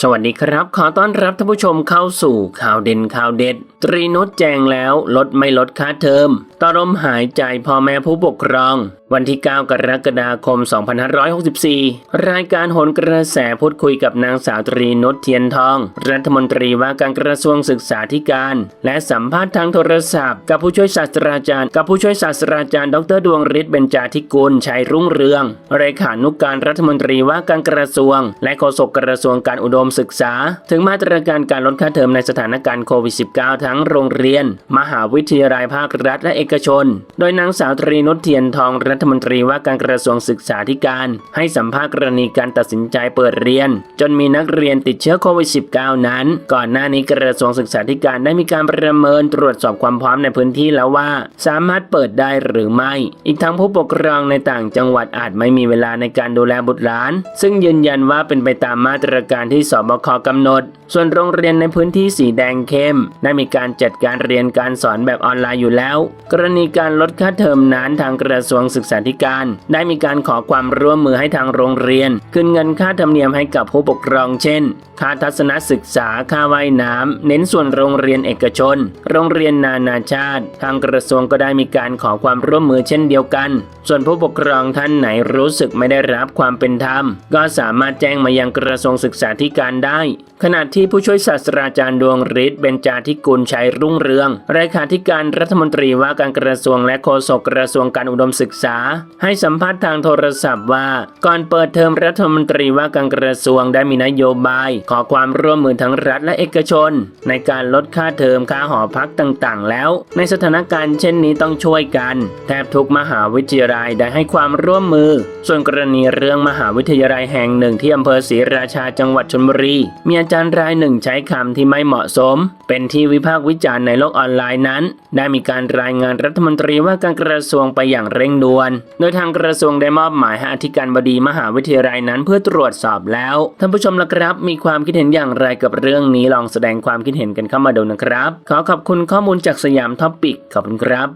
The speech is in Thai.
สวัสดีครับ ขอต้อนรับท่านผู้ชมเข้าสู่ข่าวเด่นข่าวเด็ด ตรีนุชแจงแล้วลดไม่ลดค่าเทอมต่อลมหายใจพ่อแม่ผู้ปกครอง วันที่ 9 กรกฎาคม 2564 รายการโหนกระแสพูดคุยกับนางสาวตรีนุชเทียนทอง รัฐมนตรีว่าการกระทรวงศึกษาธิการ และสัมภาษณ์ทางโทรศัพท์ กับผู้ช่วยศาสตราจารย์ กับผู้ช่วยศาสตราจารย์ ดรดวงฤทธิ์เบญจาธิกุลชัยรุ่งเรืองเลขานุการรัฐมนตรีว่าการกระทรวง และโฆษกกระทรวงการอุดมศึกษา ถึงมาตรการการลดค่าเทอมในสถานการณ์โควิด -19 ทั้งโรงเรียน มหาวิทยาลัยภาครัฐและเอกชน โดยนางสาวตรีนุชเทียนทองรัฐมนตรีว่าการกระทรวงศึกษาธิการ ให้สัมภาษณ์กรณีการตัดสินใจเปิดเรียน จนมีนักเรียนติดเชื้อโควิด -19 นั้น ก่อนหน้านี้กระทรวงศึกษาธิการได้มีการประเมินตรวจสอบความพร้อมในพื้นที่แล้วว่า สามารถเปิดได้หรือไม่ อีกทั้งผู้ปกครองในต่างจังหวัดอาจไม่มีเวลาในการดูแลบุตรหลาน ซึ่งยืนยันว่าเป็นไปตามมาตรการที่สบคกำหนด ส่วนโรงเรียนในพื้นที่สีแดงเข้มได้มีการจัดการเรียนการสอนแบบออนไลน์อยู่แล้ว กรณีการลดค่าเทอมนั้นทางกระทรวงศึกษาธิการ ได้มีการขอความร่วมมือให้ทางโรงเรียน คืนเงินค่าธรรมเนียมให้กับผู้ปกครองเช่น ค่าทัศนศึกษาค่าว่ายน้ำเน้นส่วนโรงเรียนเอกชน โรงเรียนนานาชาติ ทางกระทรวงก็ได้มีการขอความร่วมมือเช่นเดียวกัน ส่วนผู้ปกครองท่านไหนรู้สึกไม่ได้รับความเป็นธรรม ก็สามารถแจ้งมายังกระทรวงศึกษาธิการได้ ขณะที่ผู้ช่วยศาสตราจารย์ดวงฤทธิ์เบญจาธิกุลชัยรุ่งเรืองเลขาธิการรัฐมนตรีว่าการกระทรวงและโฆษกกระทรวงการอุดมศึกษา ให้สัมภาษณ์ทางโทรศัพท์ว่า ก่อนเปิดเทอมรัฐมนตรีว่าการกระทรวงได้มีนโยบาย ขอความร่วมมือทั้งรัฐและเอกชน ในการลดค่าเทอมค่าหอพักต่างๆ แล้ว ในสถานการณ์เช่นนี้ต้องช่วยกัน แทบทุกมหาวิทยาลัยได้ให้ความร่วมมือ ส่วนกรณีเรื่องมหาวิทยาลัยแห่งหนึ่งที่อำเภอศรีราชาจังหวัดชลบุรี มีอาจารย์รายหนึ่งใช้คำที่ไม่เหมาะสม เป็นที่วิพากษ์วิจารณ์ในโลกออนไลน์นั้น ได้มีการรายงานรัฐมนตรีว่าการกระทรวงไปอย่างเร่งด่วน โดยทางกระทรวงได้มอบหมายให้อธิการบดีมหาวิทยาลัยนั้นเพื่อตรวจสอบแล้ว ท่านผู้ชมละครับ มีความคิดเห็นอย่างไรกับเรื่องนี้ลองแสดงความคิดเห็นกันเข้ามาดูนะครับ ขอขอบคุณข้อมูลจากสยามท็อปปิกขอบคุณครับ